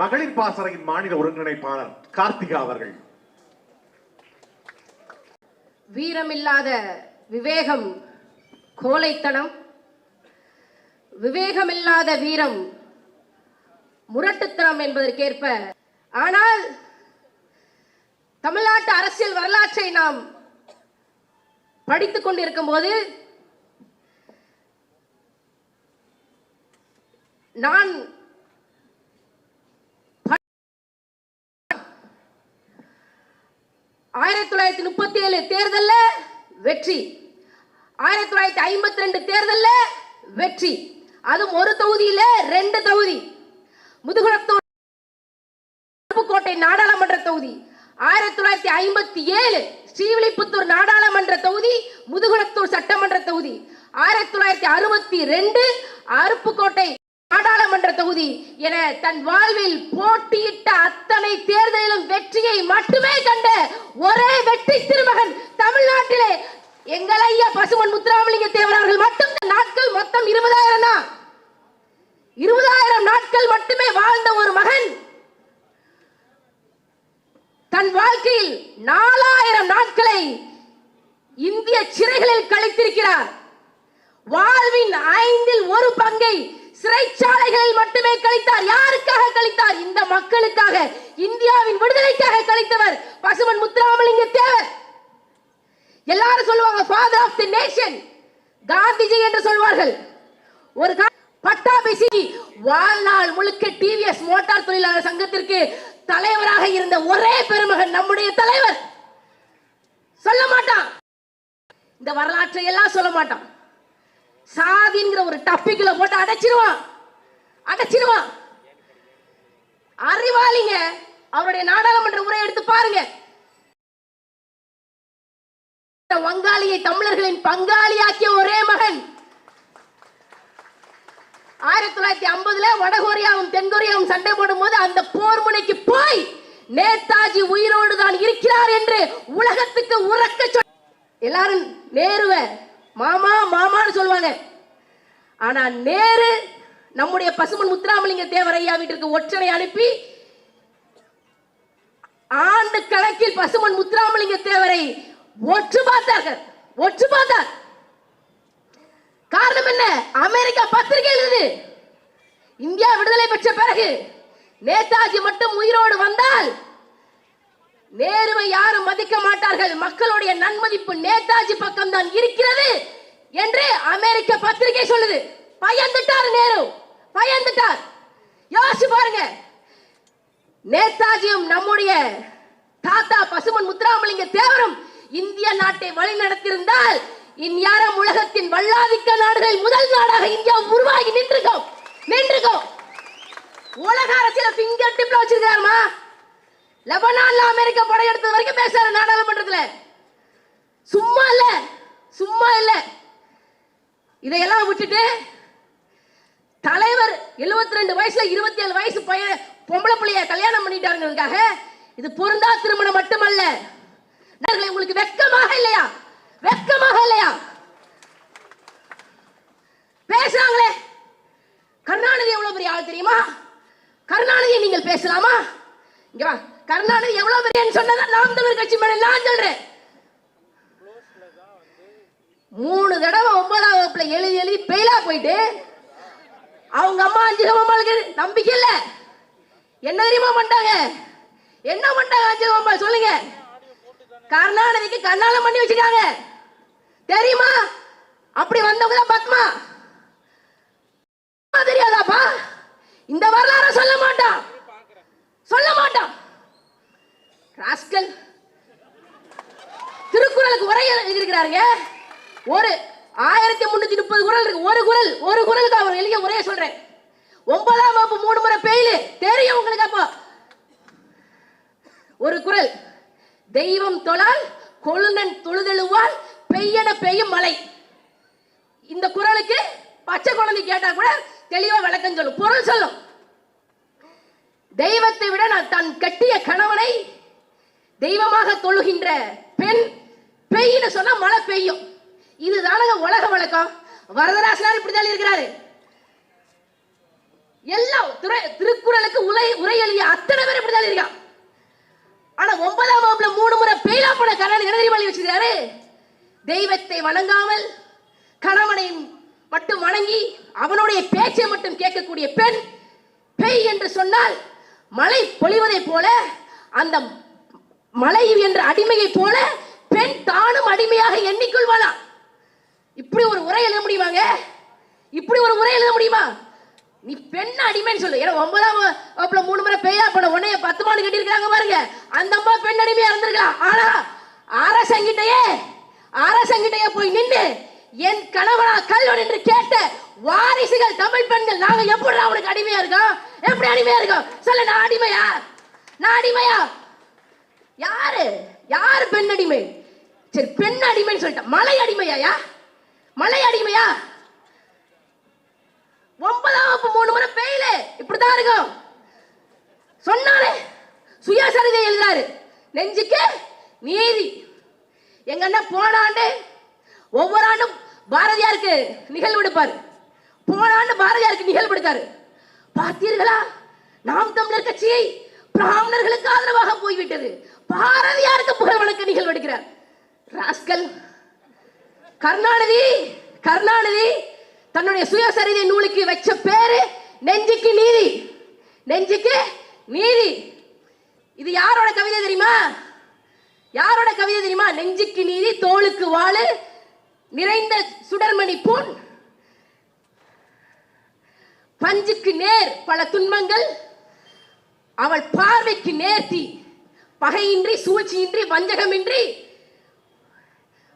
மகளிர் பாசறையின் மாநில ஒருங்கிணைப்பாளர் கார்த்திகா அவர்கள். வீரமில்லாத விவேகம் கோலைத்தனம் விவேகமில்லாத வீரம் முரட்டுத்தனம் என்பதற்கேற்ப. ஆனால் தமிழ்நாட்டு அரசியல் வரலாற்றை நாம் படித்துக் கொண்டிருக்கும் போது நான் ஆயிரத்தி தொள்ளாயிரத்தி முப்பத்தி ஏழு தேர்தல்ல வெற்றி. ஆயிரத்தி தொள்ளாயிரத்தி ஐம்பத்தி ரெண்டு தேர்தல்ல வெற்றி. அதுவும் ஒரு தொகுதியில ரெண்டு தொகுதி. முதுகுளத்தூர் கோட்டை நாடாளுமன்ற தொகுதி. ஆயிரத்தி தொள்ளாயிரத்தி ஐம்பத்தி ஏழு ஸ்ரீவில்லிபுத்தூர் நாடாளுமன்ற தொகுதி முதுகுளத்தூர் சட்டமன்ற தொகுதி. ஆயிரத்தி தொள்ளாயிரத்தி அறுபத்தி ரெண்டு அருப்புக்கோட்டை நாடாளுமன்ற தொகுதி என தன் வாழ்வில் போட்டியிட்ட அத்தனை தேர்தலிலும் வெற்றியை மட்டுமே கண்ட ஒரே வெற்றி திருமகன் தமிழ்நாட்டிலே எங்கள் ஐயா பசுமன் முத்துராமலிங்க தேவர் அவர்கள் மட்டும் நாட்கள் மொத்தம் இருபதாயிரம் தான். இருபதாயிரம் நாட்கள் மட்டுமே வாழ்ந்த ஒரு மகன். தன் வாழ்க்கையில் நாலாயிரம் நாட்களை இந்திய சிறைகளில் கழித்திருக்கிறார். வாழ்வின் ஐந்தில் ஒரு பங்கை சிறைச்சாலைகளில் மட்டுமே கழித்தார். யாருக்காக கழித்தார்? இந்த மக்களுக்காக. இந்தியாவின் விடுதலைக்காக கழித்தவர் பசுமன் முத்துராமலிங்க தேவர். எல்லாரும் சொல்லுவாங்க father of the nation Gandhiji என்று சொல்வார்கள். ஒரு கா- பட்டாபிசி வாழ்நாள் முழுக்க டிவிஎஸ் மோட்டார் தொழிலாளர் சங்கத்திற்கு தலைவராக இருந்த ஒரே பெருமகன் நம்முடைய தலைவர். சொல்ல மாட்டான். இந்த வரலாற்றை எல்லாம் சொல்ல மாட்டான். சாதிங்கிற ஒரு டப்பிக்குல போட்டு அடைச்சிருவான். அடைச்சிருவான். அறிவாளிங்க அவருடைய நாடாளுமன்ற உரை எடுத்து பாருங்க. வங்காளியை தமிழர்களின் பங்காளியாக்கிய ஒரே மகன். ஆயிரத்தி தொள்ளாயிரத்தி ஐம்பதுல வடகொரியாவும் தென்கொரியாவும் சண்டை போடும்போது அந்த போர் முனைக்கு போய் நேதாஜி உயிரோடு தான் இருக்கிறார் என்று உலகத்துக்கு உறக்க சொல் எல்லாரும் நேருவ மாமா மாமான்னு சொல்லுவாங்க. ஆனா நேரு நம்முடைய பசுமன் முத்துராமலிங்க தேவர் ஐயா வீட்டிற்கு ஒற்றனை அனுப்பி ஆண்டு கணக்கில் பசுமன் முத்துராமலிங்க தேவரை ஒற்று பார்த்தார்கள் ஒற்று பார்த்தார். காரணம் என்ன? அமெரிக்கா பத்திரிகை எழுது இந்தியா விடுதலை பெற்ற பிறகு நேதாஜி மட்டும் உயிரோடு வந்தால் நேருவை யாரும் மதிக்க மாட்டார்கள். மக்களுடைய நன்மதிப்பு நேதாஜி பக்கம் தான் இருக்கிறது என்று அமெரிக்க பத்திரிகை சொல்லுது. பயந்துட்டார் நேரு. பயந்துட்டார். யோசிச்சு பாருங்க. நேதாஜியும் நம்முடைய தாத்தா பசுமன் முத்துராமலிங்க தேவரும் இந்திய நாட்டை வழி நடத்தியிருந்தால் இந்நேரம் உலகத்தின் வல்லாதிக்க நாடுகளில் முதல் நாடாக இந்தியா உருவாகி நின்றுக்கும். நின்றுக்கும். உலக அரசியல பிங்கர் டிப்ல வச்சிருக்காருமா லெபனான்ல அமெரிக்கா படையெடுத்தது வரைக்கும் பேசுறாரு நாடாளுமன்றத்துல. சும்மா இல்ல சும்மா இல்ல. இதையெல்லாம் விட்டுட்டு தலைவர் 72 ரெண்டு வயசுல இருபத்தி ஏழு வயசு பையன் பொம்பளை பிள்ளைய கல்யாணம் பண்ணிட்டாருங்கிறதுக்காக இது பொருந்தா திருமணம் மட்டுமல்ல. நண்பர்களே, உங்களுக்கு வெக்கமாக இல்லையா? வெக்கமாக இல்லையா? பேசுறாங்களே. கருணாநிதி எவ்வளவு பெரிய ஆள் தெரியுமா? கருணாநிதி நீங்கள் பேசலாமா? இங்க வா. கருணாநிதி எவ்வளவு பெரிய சொன்னதா நாம் தமிழ் கட்சி மேல நான் சொல்றேன். மூணு தடவை ஒன்பதாம் வகுப்புல எழுதி எழுதி பெயிலா போயிட்டு அவங்க அம்மா அஞ்சு அம்மாளுக்கு நம்பிக்கை இல்ல. என்ன தெரியுமா பண்ணிட்டாங்க? என்ன பண்ணிட்டாங்க அஞ்சு அம்மா சொல்லுங்க. கருணாநிதிக்கு கண்ணாலம் பண்ணி வச்சுட்டாங்க. தெரியுமா? அப்படி வந்தவங்க தான் பத்மா. தெரியாதாப்பா? இந்த வரலாறு சொல்ல மாட்டான் சொல்ல மாட்டான் ராஸ்கல். திருக்குறளுக்கு உரை எழுதியிருக்கிறாருங்க. ஒரு ஆயிரத்தி முன்னூத்தி முப்பது குரல் இருக்கு. ஒரு குரல் ஒரு குரலுக்கு அவர் எழுதிய உரைய சொல்றேன். ஒன்பதாம் வகுப்பு மூணு முறை பெயிலு தெரியும் உங்களுக்கு அப்போ. ஒரு குரல். தெய்வம் தொழால் கொழுந்தன் தொழுதெழுவால் பெய்யன பெய்யும் மலை இந்த குரலுக்கு பச்சை குழந்தை கேட்டா கூட தெளிவா விளக்கம் சொல்லும். பொருள் சொல்லும். தெய்வத்தை விட நான் தன் கட்டிய கணவனை தெய்வமாக தொழுகின்ற பெண் பெய்யுன்னு சொன்னா மழை பெய்யும். இதுதானங்க உலக வழக்கம். வரதராசனார் இப்படிதான் இருக்கிறாரு. எல்லாம் திருக்குறளுக்கு உரை உரை எழுதிய அத்தனை பேர் இப்படிதான் இருக்கான் ஆனா ஒன்பதாம் வகுப்புல மூணு முறை பெயிலா போன கருணாநிதி என்ன எழுதி வச்சிருக்காரு தெய்வத்தை வணங்காமல் கணவனை மட்டும் வணங்கி அவனுடைய பேச்சை மட்டும் கேட்கக்கூடிய பெண் பெய் என்று சொன்னால் மழை பொழிவதைப் போல அந்த மலை என்ற அடிமையை போல பெண் தானும் அடிமையாக எண்ணிக்கொள்வாளாம் இப்படி ஒரு உரை எழுத முடியுமாங்க? இப்படி ஒரு உரை எழுத முடியுமா? நீ பெண் அடிமைன்னு சொல்லு. ஏன்னா ஒன்பதாம் வகுப்புல மூணு முறை பெய்யா போன உன்னைய பத்து மாடு கட்டியிருக்காங்க பாருங்க. அந்த அம்மா பெண் அடிமையா இருந்திருக்கலாம் ஆனா அரசங்கிட்டையே அரசங்கிட்டையே போய் நின்று என் கணவனா கல்வன் என்று கேட்ட வாரிசுகள் தமிழ் பெண்கள் நாங்க எப்படி அவனுக்கு அடிமையா இருக்கோம்? எப்படி அடிமையா இருக்கோம்? சொல்ல நான் அடிமையா? நான் அடிமையா? யாரு? யாரு பெண் அடிமை? சரி பெண் அடிமைன்னு சொல்லிட்டேன் மலை அடிமையா மலை அடிமையா? ஒன்பதாம் வகுப்பு மூணு முறை பெயில இப்படிதான் இருக்கும். சொன்னாலே சுயசரிதை எழுதுறாரு. நெஞ்சுக்கு நீதி. எங்க அண்ணன் போன ஆண்டு ஒவ்வொரு ஆண்டும் பாரதியாருக்கு நிகழ்வு எடுப்பாரு. போன ஆண்டு பாரதியாருக்கு நிகழ்வு எடுத்தாரு. பார்த்தீர்களா? நாம் தமிழர் கட்சியை பிராமணர்களுக்கு ஆதரவாக போய்விட்டது. பாரதியாருக்கு புகழ் வணக்க நிகழ்வு எடுக்கிறார் ராஸ்கல் கருணாநிதி கருணாநிதி தன்னுடைய சுயசரிதை நூலுக்கு வச்ச பேரு நெஞ்சுக்கு நீதி. நெஞ்சுக்கு நீதி. இது யாரோட கவிதை தெரியுமா? யாரோட கவிதை தெரியுமா? நெஞ்சுக்கு நீதி தோளுக்கு வாழு நிறைந்த சுடர்மணி பூன் பஞ்சுக்கு நேர் பல துன்பங்கள் அவள் பார்வைக்கு நேர்த்தி. பகையின்றி சூழ்ச்சியின்றி வஞ்சகமின்றி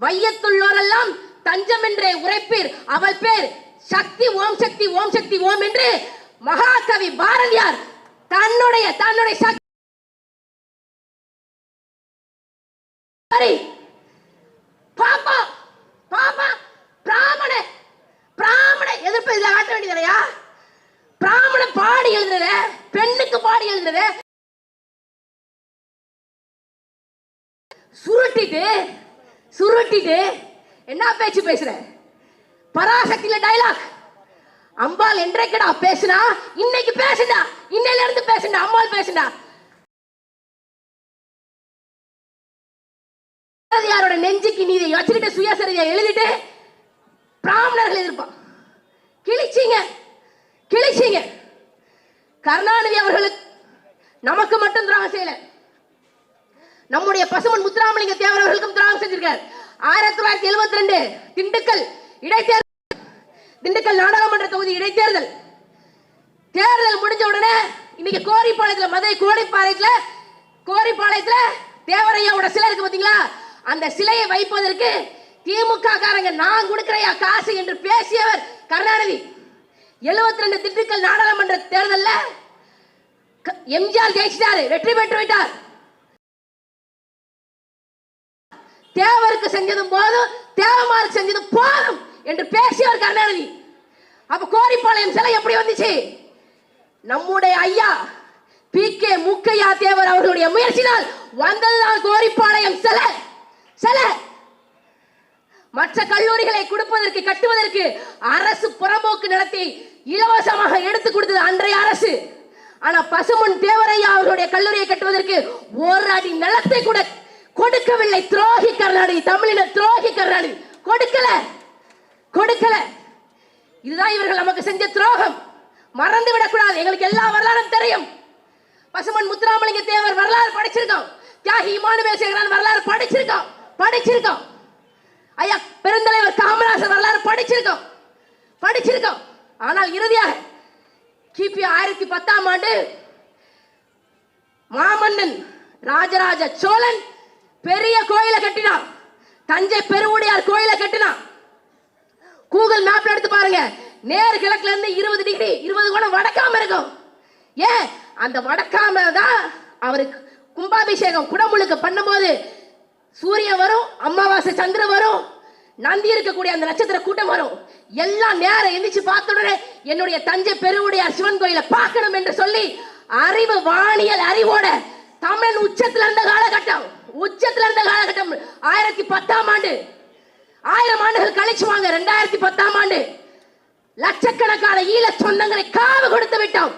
வையத்துள்ளோரெல்லாம் தஞ்சம் என்றே உரைப்பீர். அவள் பேர் சக்தி ஓம் சக்தி ஓம் சக்தி ஓம் என்று மகாகவி பாரதியார் தன்னுடைய தன்னுடைய சக்தி பாப்பா பாப்பா பிராமண பிராமண எதிர்ப்பு இதில் ஆட்ட வேண்டியதையா பிராமண பாடி எழுதுறத பெண்ணுக்கு பாடி எழுதுறத கட்டிட்டு என்ன பேச்சு பேசுற? பராசக்தியில டைலாக் அம்பாள் என்றைக்கடா பேசுனா? இன்னைக்கு பேசுடா. இன்னையில இருந்து பேசுடா. அம்பாள் பேசுடா. யாரோட நெஞ்சுக்கு நீதி வச்சுக்கிட்டு சுயசரிதை எழுதிட்டு பிராமணர்கள் எதிர்ப்பான். கிழிச்சிங்க. கிழிச்சிங்க. கருணாநிதி அவர்களுக்கு நமக்கு மட்டும் துரோகம் செய்யல. நம்முடைய பசுமன் முத்துராமலிங்க தேவர் அவர்களுக்கும் துரோகம் செஞ்சிருக்காரு. ஆயிரத்தி தொள்ளாயிரத்தி எழுபத்தி ரெண்டு திண்டுக்கல் இடைத்தேர்தல். திண்டுக்கல் நாடாளுமன்ற தொகுதி இடைத்தேர்தல். தேர்தல் முடிஞ்ச உடனே இன்னைக்கு கோரிப்பாளையத்துல மதுரை கோரிப்பாளையத்துல கோரிப்பாளையத்துல தேவரையாவோட சிலை இருக்கு பாத்தீங்களா? அந்த சிலையை வைப்பதற்கு திமுக காரங்க நான் கொடுக்கிறையா காசு என்று பேசியவர் கருணாநிதி. 72 ரெண்டு திண்டுக்கல் நாடாளுமன்ற தேர்தலில் க- எம்ஜிஆர் ஜெயிச்சிட்டாரு வெற்றி பெற்று விட்டார். தேவருக்கு செஞ்சதும் போதும் தேவமாருக்கு செஞ்சதும் போதும் என்று பேசியவர் கருணாநிதி அப்ப கோரிப்பாளையம் சிலை எப்படி வந்துச்சு? நம்முடைய ஐயா பி கே முக்கையா தேவர் அவர்களுடைய முயற்சினால் வந்ததுதான் கோரிப்பாளையம் சிலை. சிலை. மற்ற கல்லூரிகளை கொடுப்பதற்கு கட்டுவதற்கு அரசு புறம்போக்கு நிலத்தை இலவசமாக எடுத்து கொடுத்தது அன்றைய அரசு. ஆனா பசுமன் தேவரையா அவர்களுடைய கல்லூரியை கட்டுவதற்கு ஒரு அடி நிலத்தை கூட கொடுக்கவில்லை துரோகி கருணாநிதி தமிழின துரோகி கருணாநிதி. கொடுக்கல கொடுக்கல. இதுதான் இவர்கள் நமக்கு செஞ்ச துரோகம். மறந்து விடக்கூடாது. எங்களுக்கு எல்லா வரலாறும் தெரியும். பசுமன் முத்துராமலிங்க தேவர் வரலாறு படிச்சிருக்கோம். தியாகி இமானுவேல் சேகரன் வரலாறு படிச்சிருக்கோம். படிச்சிருக்கோம். ஐயா பெருந்தலைவர் காமராசர் வரலாறு படிச்சிருக்கோம். படிச்சிருக்கோம். ஆனால் இறுதியாக கிபி ஆயிரத்தி பத்தாம் ஆண்டு மாமன்னன் ராஜராஜ சோழன் பெரிய கோயிலை கட்டினான். தஞ்சை பெருவுடையார் கோயிலை கட்டினான். கூகுள் மேப்ல எடுத்து பாருங்க. நேர் கிழக்குல இருந்து இருபது டிகிரி இருபது கோணம் வடக்காம இருக்கும். ஏன்? அந்த வடக்காம தான் அவருக்கு கும்பாபிஷேகம் குடமுழுக்க பண்ணும்போது சூரியன் வரும் அமாவாசை சந்திரன் வரும் நந்தி இருக்கக்கூடிய அந்த நட்சத்திர கூட்டம் வரும். எல்லாம் நேரம் எந்திரிச்சு பார்த்த உடனே என்னுடைய தஞ்சை பெருவுடையார் சிவன் கோயிலை பார்க்கணும் என்று சொல்லி அறிவு வானியல் அறிவோட தமிழ் உச்சத்தில் இருந்த காலகட்டம் உச்சத்தில் இருந்த காலகட்டம் ஆயிரத்தி பத்தாம் ஆண்டு. ஆயிரம் ஆண்டுகள் கழிச்சு வாங்க ரெண்டாயிரத்தி பத்தாம் ஆண்டு. லட்சக்கணக்கான ஈழ சொந்தங்களை காவு கொடுத்து விட்டோம்.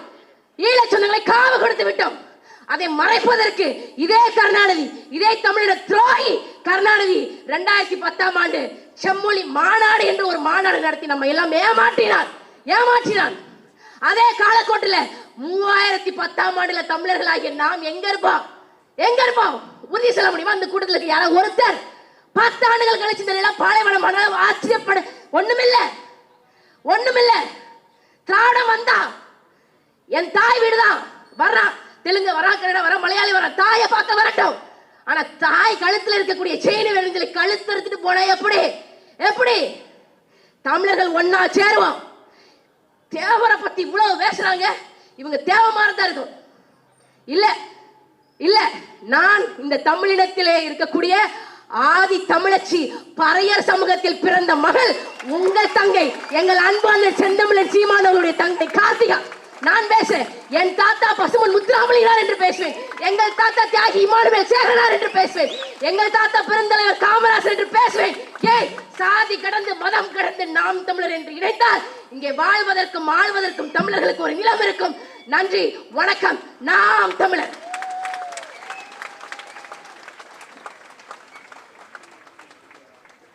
ஈழ சொந்தங்களை காவு கொடுத்து விட்டோம். அதை மறைப்பதற்கு இதே கருணாநிதி இதே தமிழோட துரோகி கருணாநிதி ரெண்டாயிரத்தி பத்தாம் ஆண்டு செம்மொழி மாநாடு என்று ஒரு மாநாடு நடத்தி நம்ம எல்லாம் ஏமாற்றினார். ஏமாற்றினார். அதே காலக்கோட்டில் மூவாயிரத்தி பத்தாம் ஆண்டுல தமிழர்களாகிய நாம் எங்க இருப்போம்? எங்க இருப்போம்? உறுதி சொல்ல முடியுமா அந்த கூட்டத்தில் இருக்க யாராவது ஒருத்தர் பத்து ஆண்டுகள் கழிச்சு தெரியல பாலைவனம் ஆனாலும் ஆச்சரியப்பட ஒண்ணுமில்ல. ஒண்ணுமில்ல. திராவிடம் வந்தா என் தாய் வீடுதான். வர்றான் தெலுங்கு வரா கன்னடா வரா மலையாளி வரா தாயை பார்க்க வரட்டும். ஆனா தாய் கழுத்துல இருக்கக்கூடிய செயின் வேணுங்களை கழுத்து எடுத்துட்டு போனா எப்படி? எப்படி? தமிழர்கள் ஒன்னா சேருவோம். தேவரை பத்தி இவ்வளவு பேசுறாங்க. இவங்க தேவ தான் இருக்கும் இல்ல இல்ல நான் இந்த தமிழினத்திலே இருக்கக்கூடிய ஆதி தமிழச்சி பறையர் சமூகத்தில் பிறந்த மகள் உங்கள் தங்கை. எங்கள் அன்பான செந்தமிழன் சீமானவருடைய தங்கை கார்த்திகா. நான் பேசுறேன். என் தாத்தா பசுமன் முத்துராமலிங்கனார் என்று பேசுவேன். எங்கள் தாத்தா தியாகி இமானுவேல் சேகரனார் என்று பேசுவேன். எங்கள் தாத்தா பெருந்தலைவர் காமராசர் என்று பேசுவேன். ஏய் சாதி கடந்து மதம் கடந்து நாம் தமிழர் என்று இணைத்தால் இங்கே வாழ்வதற்கும் ஆழ்வதற்கும் தமிழர்களுக்கு ஒரு நிலம் இருக்கும். நன்றி வணக்கம். நாம் தமிழர்.